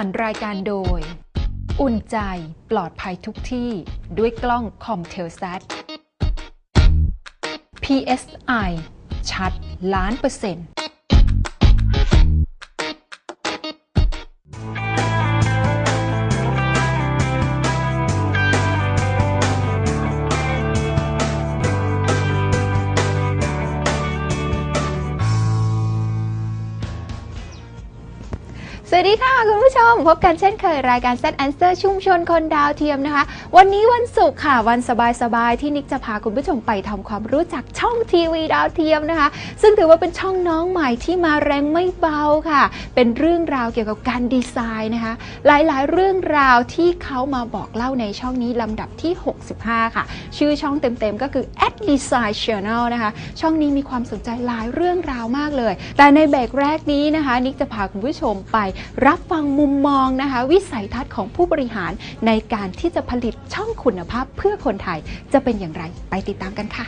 รรค์รายการโดย อุ่นใจปลอดภัยทุกที่ด้วยกล้องคอมเทลซัต PSI ชัดล้านเปอร์เซ็นต์ ม พบกันเช่นเคยรายการ Set Answer ชุมชนคนดาวเทียมนะคะ วันนี้วันศุกร์ค่ะ วันสบายๆ ที่นิกจะพาคุณผู้ชมไปทำความรู้จักช่องทีวีดาวเทียมนะคะ ซึ่งถือว่าเป็นช่องน้องใหม่ที่มาแรงไม่เบาค่ะ เป็นเรื่องราวเกี่ยวกับการดีไซน์นะคะ หลายๆ เรื่องราวที่เขามาบอกเล่าในช่องนี้ลำดับที่ 65 ค่ะ ชื่อช่องเต็มๆก็คือ At Design Channel นะคะ ช่องนี้มีความสนใจหลายเรื่องราวมากเลย แต่ในเบรกแรกนี้นะคะ นิกจะพาคุณผู้ชมไปรับฟังมุมมองนะคะวิสัยทัศน์ของผู้บริหารในการที่จะผลิตช่องคุณภาพเพื่อคนไทยจะเป็นอย่างไรไปติดตามกันค่ะ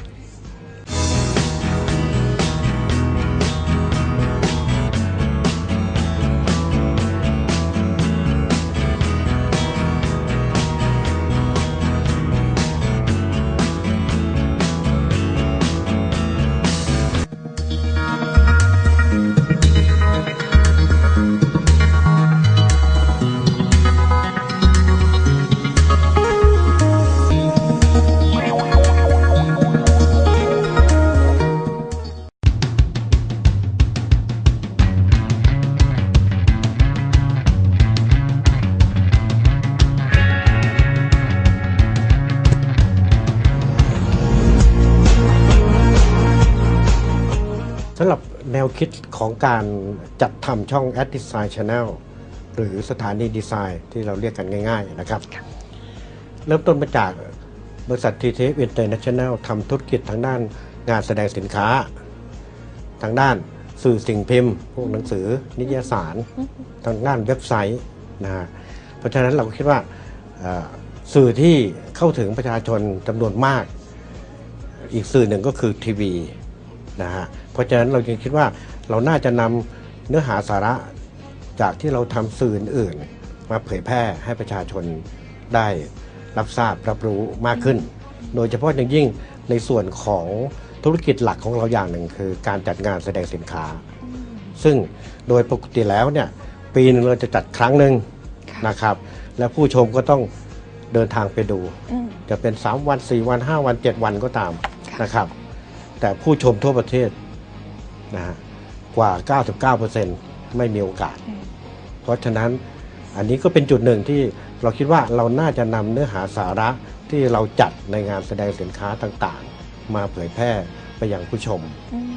คิดของการจัดทำช่อง Ad Design Channel หรือสถานีดีไซน์ที่เราเรียกกันง่าย ๆ นะครับ เริ่มต้นมาจากบริษัท TTF International ทำธุรกิจทางด้านงานแสดงสินค้า ทางด้านสื่อสิ่งพิมพ์ พวกหนังสือนิตยสาร ทางด้านเว็บไซต์นะฮะเพราะฉะนั้นเราก็คิดว่าเอ่อสื่อที่เข้าถึงประชาชนจำนวนมาก อีกสื่อหนึ่งก็คือทีวี นะฮะเพราะฉะนั้นเราจึงคิดว่าเราน่าจะนำเนื้อหาสาระจากที่เราทำสื่ออื่นๆมาเผยแพร่ให้ประชาชนได้รับทราบรับรู้มากขึ้น โดยเฉพาะอย่างยิ่งในส่วนของธุรกิจหลักของเราอย่างหนึ่งคือ การจัดงานแสดงสินค้า ซึ่งโดยปกติแล้วเนี่ยปีหนึงเราจะจัดครั้งหนึ่งค่ะนะครับ และผู้ชมก็ต้องเดินทางไปดูอืมจะเป็น 3 วัน 4 วัน 5 วัน 7 วันก็ตามค่ะนะครับ แต่ผู้ชมทั่วประเทศนะฮะกว่า 99%ไม่มีโอกาสอืมเพราะฉะนั้นอันนี้ก็เป็นจุดหนึ่งที่เราคิดว่าเราน่าจะนำเนื้อหาสาระที่เราจัดในงานแสดงสินค้าต่างๆ มาเผยแพร่ไปยังผู้ชมอืม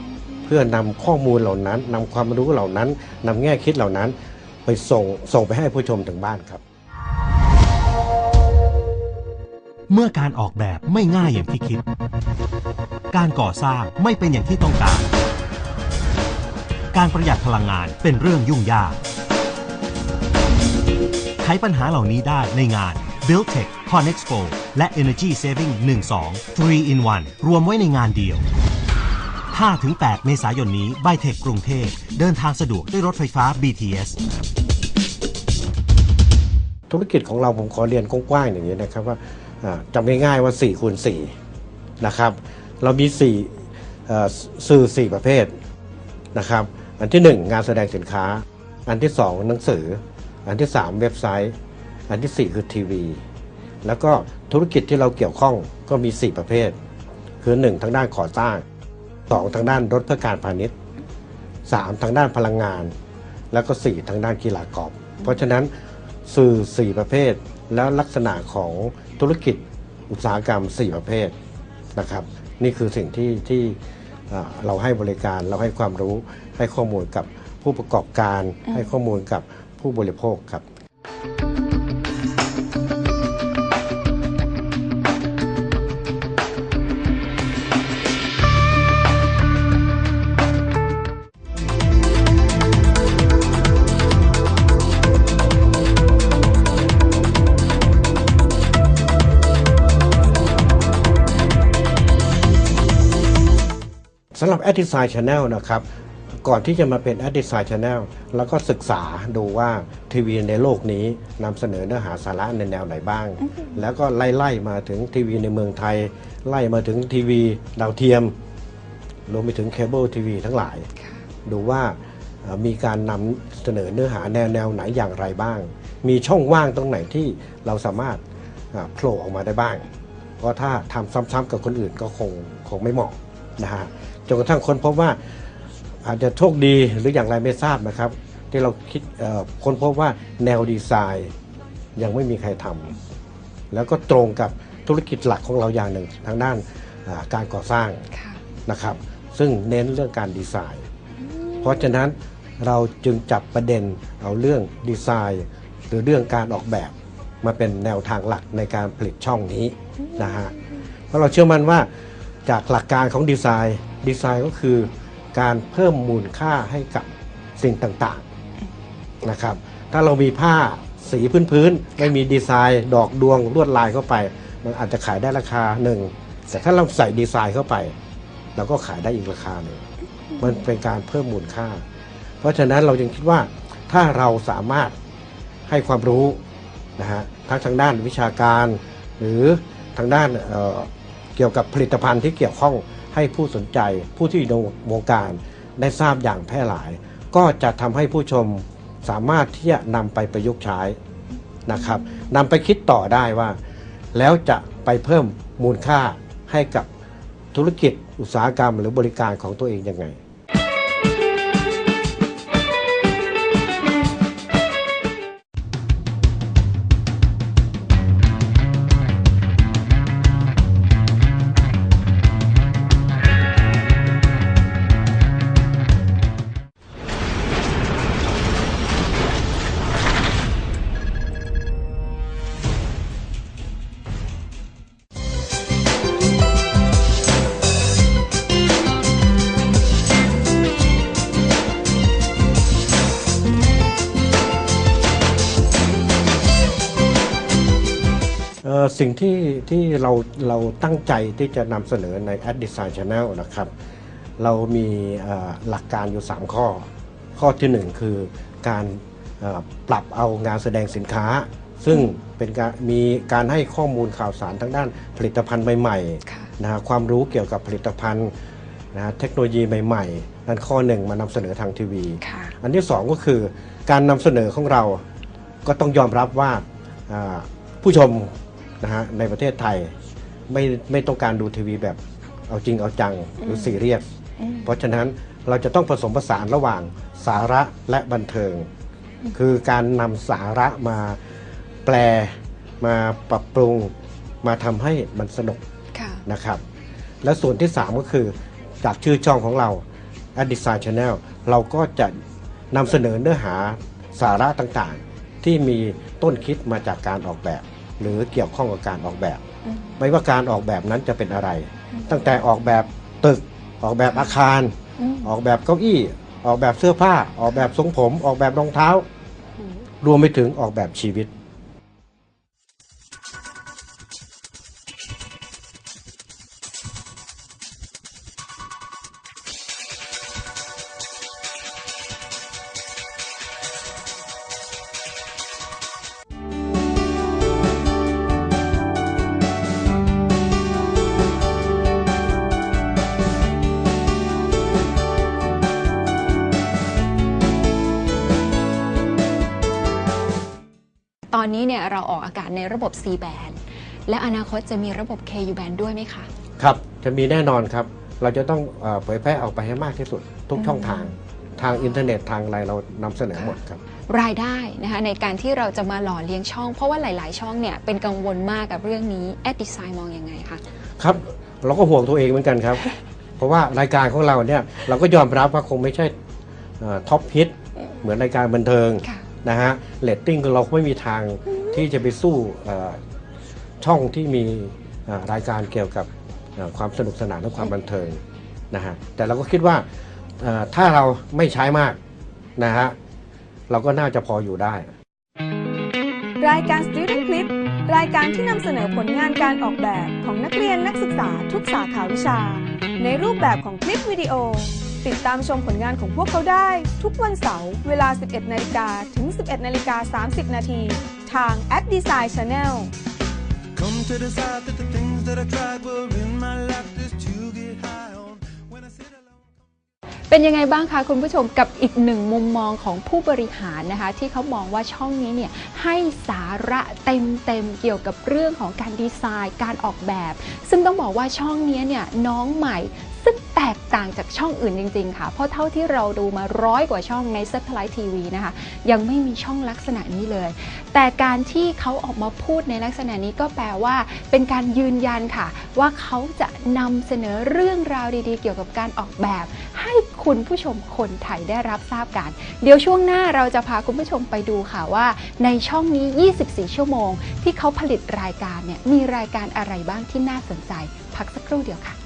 เพื่อนำข้อมูลเหล่านั้นนำความรู้เหล่านั้นนำแง่คิดเหล่านั้น ไปส่งส่งไปให้ผู้ชมถึงบ้านครับ เมื่อการออกแบบไม่ง่ายอย่างที่คิด การก่อสร้างไม่เป็นอย่างที่ต้องการ การประหยัดพลังงานเป็นเรื่องยุ่งยาก ไขปัญหาเหล่านี้ได้ในงาน Build Tech Conexpo และ Energy Saving 12 3 in 1 รวมไว้ในงานเดียว 5-8 เมษายนนี้ b y t e c h กรุงเทพเดินทางสะดวกด้วยรถไฟฟ้า BTS ธุรกิจของเราผมขอเรียนกว้างๆอย่างนี้นะครับว่าอ่าจำง่ายๆว่า4คูณ4นะครับ เรามี4เอ่อสื่อ4ประเภทนะครับ อันที่1งานแสดงสินค้า อันที่2หนังสือ อันที่3เว็บไซต์ อันที่4คือทีวี แล้วก็ธุรกิจที่เราเกี่ยวข้องก็มี4ประเภท คือ1ทางด้านก่อสร้าง2ทางด้านรถเพื่อการพาณิชย์3ทางด้านพลังงาน แล้วก็4ทางด้านกีฬากอล์ฟเพราะฉะนั้นสื่อ4ประเภท แล้วลักษณะของธุรกิจอุตสาหกรรม4ประเภทนะครับ นี่คือสิ่งที่ที่อ่าเราให้บริการเราให้ความรู้ให้ข้อมูลกับผู้ประกอบการ ให้ข้อมูลกับผู้บริโภคครับ สำหรับ a d d e s i g n Channel นะครับก่อนที่จะมาเป็น a d d i s i g n Channel แล้วก็ศึกษาดูว่าทีวีในโลกนี้นำเสนอเนื้อหาสาระในแนวไหนบ้าง แล้วก็ไล่ๆมาถึงทีวีในเมืองไทย ไล่มาถึงทีวีดาวเทียม รวมไปถึงเคเบิลทีวีทั้งหลาย ดูว่าเอ่อมีการนำเสนอเนื้อหาแนวแนวไหนอย่างไรบ้าง มีช่องว่างตรงไหนที่เราสามารถอ่าโผล่ออกมาได้บ้าง เพราะถ้าทำซ้ำๆกับคนอื่นก็คงคงไม่เหมาะ นะฮะจนกระทั่งคนพบว่าอาจจะโชคดีหรืออย่างไรไม่ทราบนะครับ ที่เราคิดเอ่อคนพบว่าแนวดีไซน์ยังไม่มีใครทำแล้วก็ตรงกับธุรกิจหลักของเราอย่างหนึ่งทางด้านอ่าการก่อสร้างค่ะนะครับ ซึ่งเน้นเรื่องการดีไซน์ เพราะฉะนั้นเราจึงจับประเด็นเอาเรื่องดีไซน์ หรือเรื่องการออกแบบมาเป็นแนวทางหลักในการผลิตช่องนี้นะฮะเพราะเราเชื่อมั่นว่า จากหลักการของดีไซน์ดีไซน์ก็คือการเพิ่มมูลค่าให้กับสิ่งต่างๆนะครับ ถ้าเรามีผ้าสีพื้นๆไม่มีดีไซน์ ดอกดวงลวดลายเข้าไป มันอาจจะขายได้ราคาหนึ่งแต่ถ้าเราใส่ดีไซน์เข้าไปเราก็ขายได้อีกราคาหนึ่งมันเป็นการเพิ่มมูลค่า เพราะฉะนั้นเราจึงคิดว่าถ้าเราสามารถให้ความรู้นะฮะทั้งทางด้านวิชาการ หรือทางด้าน เกี่ยวกับผลิตภัณฑ์ที่เกี่ยวข้องให้ผู้สนใจ ผู้ที่อยู่ในวงการได้ทราบอย่างแพร่หลาย ก็จะทำให้ผู้ชมสามารถที่จะนำไปประยุกต์ใช้นะครับนำไปคิดต่อได้ว่า แล้วจะไปเพิ่มมูลค่าให้กับธุรกิจอุตสาหกรรมหรือบริการของตัวเองยังไง สิ่งที่ที่เราเราตั้งใจที่จะนำเสนอใน Ad Design Channel นะครับ เรามีเอ่อหลักการอยู่ 3 ข้อ ข้อทีหนึ่1 คือการเอ่อปรับเอางานแสดงสินค้า ซึ่งเป็นการมีการให้ข้อมูลข่าวสารทางด้านผลิตภัณฑ์ใหม่ค่ะๆนะฮะความรู้เกี่ยวกับผลิตภัณฑ์นะฮะเทคโนโลยีใหม่ๆ นั่นข้อหนึ่งมานำเสนอทางทีวีค่ะอันที่สองก็คือการนำเสนอของเราก็ต้องยอมรับว่าอ่าผู้ชม นะฮะในประเทศไทยไม่ไม่ต้องการดูทีวีแบบเอาจริงเอาจังหรือซีเรียสอืมเพราะฉะนั้นเราจะต้องผสมผสานระหว่างสาระและบันเทิง คือการนำสาระมาแปลมาปรับปรุงมาทำให้มันสนุกค่ะนะครับ และส่วนที่ 3 ก็คือจากชื่อช่องของเรา a d Design Channel เราก็จะนำเสนอเนื้อหาสาระต่างๆ ที่มีต้นคิดมาจากการออกแบบ หรือเกี่ยวข้องกับการออกแบบอืมไม่ว่าการออกแบบนั้นจะเป็นอะไร ตั้งแต่ออกแบบตึกออกแบบอาคารอืมออกแบบเก้าอี้ ออกแบบเสื้อผ้า ออกแบบทรงผม ออกแบบรองเท้า รวมไปถึงออกแบบชีวิต ตอนนี้เนี่ยเราออกอากาศในระบบ C band และอนาคตจะมีระบบ KU band ด้วยไหมคะ ครับจะมีแน่นอนครับ เราจะต้องเออเผยแพร่ออกไปให้มากที่สุด ทุกช่องทางทางอินเทอร์เน็ตทางอะไรเรานำเสนอหมดครับ รายได้นะคะในการที่เราจะมาหล่อเลี้ยงช่อง เพราะว่าหลาย ๆ ช่องเนี่ยเป็นกังวลมากกับเรื่องนี้แอดดีไซน์มองยังไงคะครับเราก็ห่วงตัวเองเหมือนกันครับ เพราะว่ารายการของเราเนี่ยเราก็ยอมรับว่าคงไม่ใช่ท็อปฮิตเหมือนรายการบันเทิง ค่ะ นะฮะเรตติ้งเราไม่มีทางที่จะไปสู้เอ่อช่องที่มีเอ่อรายการเกี่ยวกับเอ่อความสนุกสนานและความบันเทิงนะฮะแต่เราก็คิดว่าเอ่อถ้าเราไม่ใช้มากนะฮะเราก็น่าจะพออยู่ได้ รายการ Student Clip รายการที่นำเสนอผลงานการออกแบบของนักเรียนนักศึกษาทุกสาขาวิชา ในรูปแบบของคลิปวิดีโอ ติดตามชมผลงานของพวกเขาได้ ทุกวันเสาร์เวลา 11นาฬิกาถึง 11นาฬิกา30 นาทีทาง Ad Design Channel Come to decide that the things that I tried were in my life just to get high on. When I sit alone. เป็นยังไงบ้างคะคุณผู้ชมกับอีกหนึ่งมุมมองของผู้บริหารนะคะ ที่เขามองว่าช่องนี้เนี่ยให้สาระเต็มๆเกี่ยวกับเรื่องของการดีไซน์ การออกแบบ ซึ่งต้องบอกว่าช่องนี้เนี่ยน้องใหม่ ซึ่งแตกต่างจากช่องอื่นจริง ๆ ค่ะ เพราะเท่าที่เราดูมาร้อยกว่าช่องใน Satellite TV นะคะ ยังไม่มีช่องลักษณะนี้เลย แต่การที่เขาออกมาพูดในลักษณะนี้ก็แปลว่า เป็นการยืนยันค่ะ ว่าเขาจะนำเสนอเรื่องราวดีๆ เกี่ยวกับการออกแบบ ให้คุณผู้ชมคนไทยได้รับทราบกัน เดี๋ยวช่วงหน้าเราจะพาคุณผู้ชมไปดูค่ะว่า ในช่องนี้ 24 ชั่วโมง ที่เขาผลิตรายการเนี่ยมีรายการอะไรบ้างที่น่าสนใจ พักสักครู่เดียวค่ะ